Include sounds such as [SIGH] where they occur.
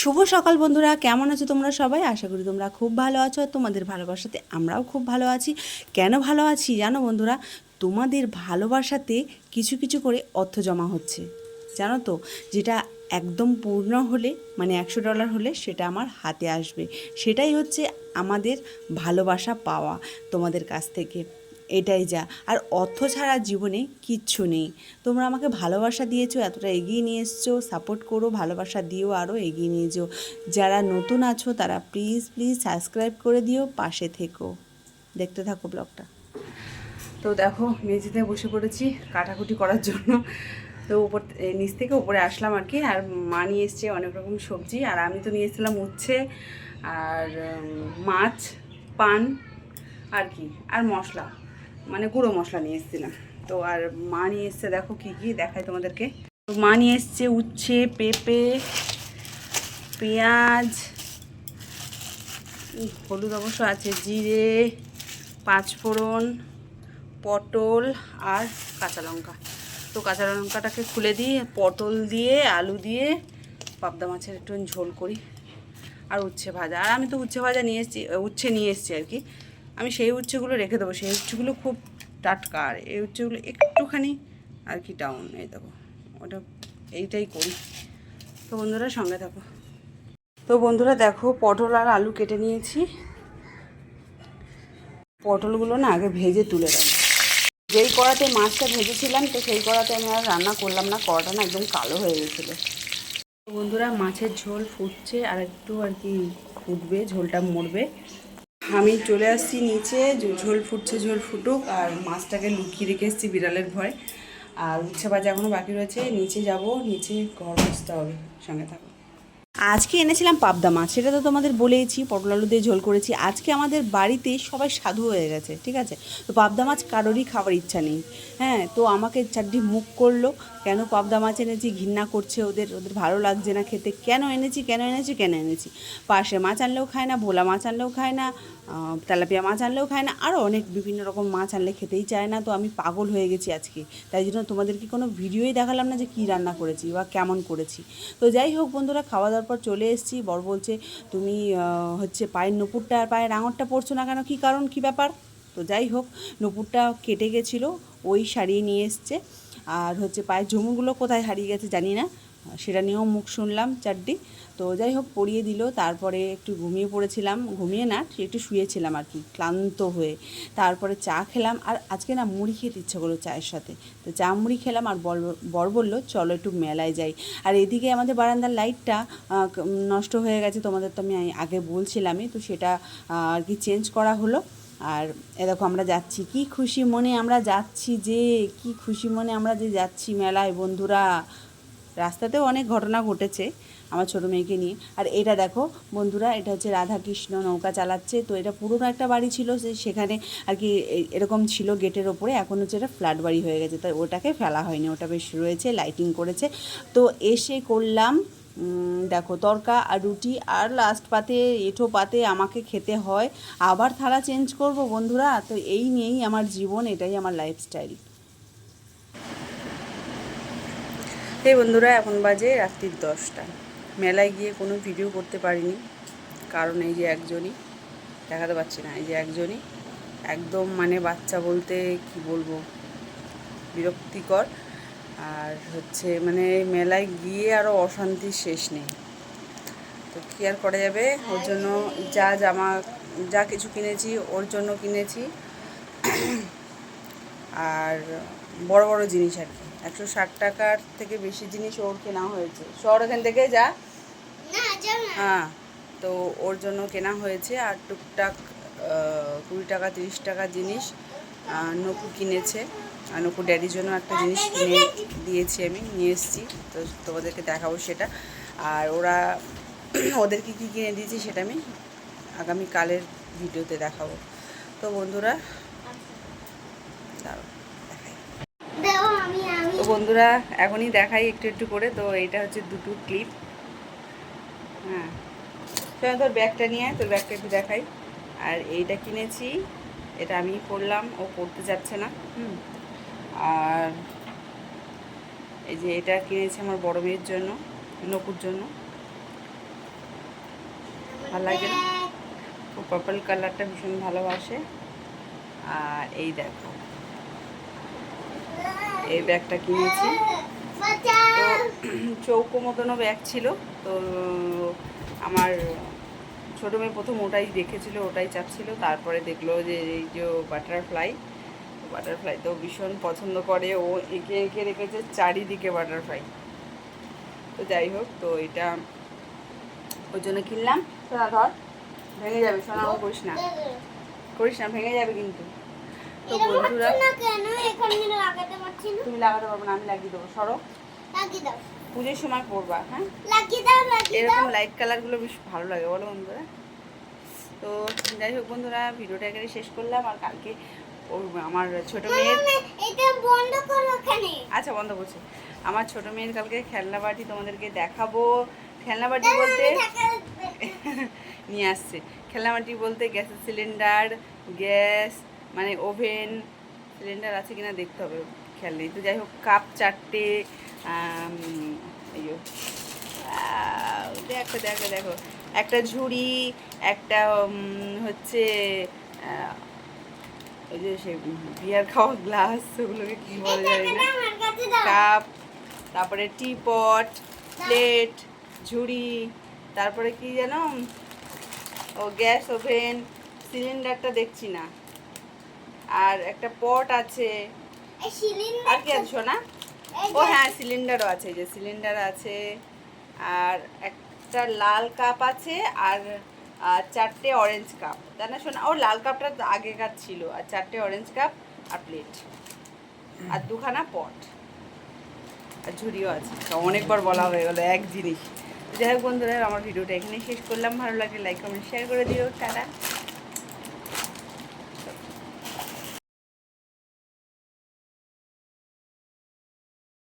শুভ সকাল বন্ধুরা, কেমন আছো তোমরা সবাই? আশা করি তোমরা খুব ভালো আছো তোমাদের ভালোবাসাতে আমরাও খুব ভালো আছি। কেন ভালো আছি জানো বন্ধুরা? তোমাদের ভালোবাসাতে কিছু কিছু করে অর্থ জমা হচ্ছে। জানো তো? যেটা একদম পূর্ণ হলে মানে একশো ডলার হলে সেটা আমার হাতে আসবে। সেটাই হচ্ছে আমাদের ভালোবাসা পাওয়া তোমাদের কাছ থেকে। এটাই যা। আর অর্থ ছাড়া জীবনে কিচ্ছু নেই। তোমরা আমাকে ভালোবাসা দিয়েছ, এতটা এগিয়ে নিয়ে এসছো। সাপোর্ট করো, ভালোবাসা দিও আরও এগিয়ে নিয়ে যেও। যারা নতুন আছো, তারা প্লিজ প্লিজ সাবস্ক্রাইব করে দিও, পাশে থেকো। দেখতে থাকো ব্লগটা। তো দেখো, মেঝেতে বসে পড়েছি কাটাকুটি করার জন্য। তো উপর নিচ থেকে উপরে আসলাম আর কি। আর মা নিয়ে এসছে অনেক রকম সবজি। আর আমি তো নিয়ে এসেছিলাম উচ্ছে, আর মাছ, পান, আর কি। আর মশলা। মানে গুঁড়ো মশলা নিয়ে এসেছিলাম। তো আর মা নিয়ে এসছে, দেখো কি কি দেখায় তোমাদেরকে। তো মা নিয়ে এসছে উচ্ছে, পেঁপে, পেঁয়াজ হলুদ অবশ্য আছে, জিরে, পাঁচফোড়ন, পটল আর কাঁচা লঙ্কা। তো কাঁচা লঙ্কাটাকে খুলে দিই পটল দিয়ে, আলু দিয়ে, পাবদা মাছের একটু ঝোল করি। আর উচ্ছে ভাজা, আর আমি তো উচ্ছে ভাজা নিয়ে এসেছি, উচ্ছে নিয়ে এসেছি আর কি। আমি সেই উচ্ছেগুলো রেখে দেবো। সেই উচ্ছেগুলো খুব টাটকা। আর এই উচ্ছেগুলো একটুখানি আর কি ডাউন এই দেবো ওটা এইটাই করি। তো বন্ধুরা, সঙ্গে থাকো। তো বন্ধুরা, দেখো, পটল আর আলু কেটে নিয়েছি। পটলগুলো না আগে ভেজে তুলে দেবো যেই কড়াতে মাছটা ভেজেছিলাম, তো সেই কড়াতে আমি আর রান্না করলাম না। কড়াটা না একদম কালো হয়ে গেছিল। বন্ধুরা, মাছের ঝোল ফুটছে আর একটু আর কি ফুটবে, ঝোলটা মরবে। আমি চলে আসছি নিচে, ঝোল ফুটছে, ঝোল ফুটুক, আর মাছটাকে লুকিয়ে রেখে এসেছি বিড়ালের ভয়। আর উচ্ছে ভাজা এখনও বাকি রয়েছে, নিচে যাব, নিচে ঘর বসতে হবে, সঙ্গে থাকো। আজকে এনেছিলাম পাবদা মাছ, সেটা তো তোমাদের বলেইছি, পটল আলু দিয়ে ঝোল করেছি। আজকে আমাদের বাড়িতে সবাই সাধু হয়ে গেছে, ঠিক আছে? তো পাবদা মাছ কারোরই খাওয়ার ইচ্ছা নেই। হ্যাঁ তো আমাকে চারটি মুখ করল, কেন পাবদা মাছ এনেছি, ঘৃণা করছে ওদের ওদের ভালো লাগছে না খেতে, কেন এনেছি কেন এনেছি কেন এনেছি? পাশে মাছ আনলেও খায় না, ভোলা মাছ আনলেও খায় না তেলাপিয়া মাছ আনলেও খায় না আরও অনেক বিভিন্ন রকম মাছ আনলে খেতেই চায় না, তো আমি পাগল হয়ে গেছি আজকে। তাই জন্য তোমাদেরকে কোনো ভিডিওই দেখালাম না যে কী রান্না করেছি বা কেমন করেছি। তো যাই হোক বন্ধুরা, খাওয়া দাওয়ার পর চলে এসেছি। বর বলছে, তুমি হচ্ছে পায়ের নুপুরটা আর পায়ের আঙরটা পরছো না কেন? কী কারণ? কী ব্যাপার? তো যাই হোক, নুপুরটা কেটে গেছিল, ওই সারিয়ে নিয়ে এসছে। আর হচ্ছে পায়ের ঝুমুগুলো কোথায় হারিয়ে গেছে জানি না। সেটা নিয়েও মুখ শুনলাম চারটি। তো যাই হোক, পড়িয়ে দিল। তারপরে একটু ঘুমিয়ে পড়েছিলাম। ঘুমিয়ে না, একটু শুয়েছিলাম আর কি, ক্লান্ত হয়ে। তারপরে চা খেলাম। আর আজকে না মুড়ি খেতে ইচ্ছে করল চায়ের সাথে। তো চা মুড়ি খেলাম আর বর বলল, চলো একটু মেলায় যাই। আর এদিকে আমাদের বারান্দার লাইটটা নষ্ট হয়ে গেছে। তোমাদের তো আমি আগে বলছিলামই। তো সেটা আর কি চেঞ্জ করা হলো। আর এ দেখো, আমরা যাচ্ছি। কি খুশি মনে আমরা যাচ্ছি যে, কি খুশি মনে আমরা যে যাচ্ছি মেলায়, বন্ধুরা। রাস্তাতেও অনেক ঘটনা ঘটেছে আমার ছোটো মেয়েকে নিয়ে। আর এটা দেখো, বন্ধুরা, এটা হচ্ছে রাধাকৃষ্ণ নৌকা চালাচ্ছে। তো এটা পুরনো একটা বাড়ি ছিল সেখানে আর কি এরকম ছিল গেটের ওপরে। এখন হচ্ছে এটা ফ্ল্যাট বাড়ি হয়ে গেছে। তাই ওটাকে ফেলা হয়নি, ওটা বেশ রয়েছে, লাইটিং করেছে। তো এসে করলাম দেখো, তরকা আর রুটি। আর লাস্ট পাতে, এঁঠো পাতে আমাকে খেতে হয়। আবার থালা চেঞ্জ করব, বন্ধুরা। তো এই নিয়েই আমার জীবন, এটাই আমার লাইফস্টাইল এই বন্ধুরা, এখন বাজে রাত্রির দশটা। মেলায় গিয়ে কোনো ভিডিও করতে পারিনি, কারণ এই যে একজনই, দেখাতে পাচ্ছি না, এই যে একজনই, একদম মানে বাচ্চা বলতে কি বলব, বিরক্তিকর। আর হচ্ছে মানে মেলায় গিয়ে আরও অশান্তির শেষ নেই। তো কী আর করা যাবে? ওর জন্য যা জামা, যা কিছু কিনেছি, ওর জন্য কিনেছি। আর বড় বড় জিনিস আর কি। একশো ষাট টাকার থেকে বেশি জিনিস ওর কেনা হয়েছে। শহর ওখান থেকে যা। হ্যাঁ তো ওর জন্য কেনা হয়েছে আর টুকটাক কুড়ি টাকা তিরিশ টাকা জিনিস নকু কিনেছে। আর নকু ড্যাডির জন্য একটা জিনিস কিনে দিয়েছি আমি নিয়ে এসেছি। তো তোমাদেরকে দেখাবো সেটা। আর ওরা [CLEARS THROAT] ওদেরকে কী কিনে দিয়েছি সেটা আমি আগামী কালের ভিডিওতে দেখাবো। তো বন্ধুরা দাঁড়াও দেখাই তো বন্ধুরা, এখনই দেখাই একটু একটু করে। তো এটা হচ্ছে দুটো ক্লিপ হ্যাঁ। তোর ব্যাগটা নিয়ে তোর ব্যাগটা একটু দেখাই। আর এইটা কিনেছি, এটা আমি পরলাম, ও পড়তে যাচ্ছে না, হুম। আর এই যে এটা কিনেছি আমার বড় মেয়ের জন্য, নকুর জন্য। ভালো লাগে না? ও পার্পল কালারটা ভীষণ ভালোবাসে। আর এই দেখো। এই ব্যাগটা কিনেছি। চৌকো মতনও ব্যাগ ছিল। তো আমার ছোটো মেয়ে প্রথম ওটাই দেখেছিল, ওটাই চাচ্ছিল। তারপরে দেখল যে এই যে বাটারফ্লাই বাটারফ্লাই তো ভীষণ পছন্দ করে। ও এঁকে এঁকে রেখেছে চারিদিকে বাটারফ্লাই তো যাই হোক, তো এটা ওই জন্য কিনলাম। সোনা ধর, ভেঙে যাবে, সোনা করিস না। করিস না, ভেঙে যাবে কিন্তু। তো বন্ধুরা তুমি লাগাতে পারবে না আমি লাগিয়ে দেবো। সরো। পুজোর সময় পরবা হ্যাঁ? এরকম লাইট কালারগুলো বেশ ভালো লাগে বলো বন্ধুরা। তো যাই হোক বন্ধুরা ভিডিওটা এখানে শেষ করলাম আর কালকে আমার ছোট মেয়ের আচ্ছা বন্ধ করছি। আমার ছোট মেয়ের কালকে খেলনা বাটি তোমাদেরকে দেখাবো। খেলনা বাটি বলতে [LAUGHS] নিয়ে আসছে। খেলনা বাটি বলতে গ্যাসের সিলিন্ডার গ্যাস মানে ওভেন সিলিন্ডার আছে কিনা দেখতে হবে খেয়াল নেই। তো যাই হোক কাপ চারটে এই দেখো দেখো দেখো। একটা ঝুড়ি একটা হচ্ছে ওই যে সে বিয়ার খাওয়া গ্লাস ওগুলোকে কী বলে যায় কাপ তারপরে টিপট প্লেট ঝুড়ি তারপরে কি যেন ও গ্যাস ওভেন সিলিন্ডারটা দেখছি না। আর একটা পট আছে। আর কি আছে শোনা ও হ্যাঁ সিলিন্ডারও আছে যে সিলিন্ডার আছে। আর একটা লাল কাপ আছে আর চারটে অরেঞ্জ কাপ তাই না শোনা ও লাল কাপটা আগেকার ছিল আর চারটে অরেঞ্জ কাপ আর প্লেট আর দুখানা পট আর ঝুড়িও আছে। অনেকবার বলা হয়ে গেলো এক জিনিস। যাই হোক বন্ধুরা আমার ভিডিওটা এখানে শেষ করলাম। ভালো লাগলে লাইক কমেন্ট শেয়ার করে দিও। টাটা।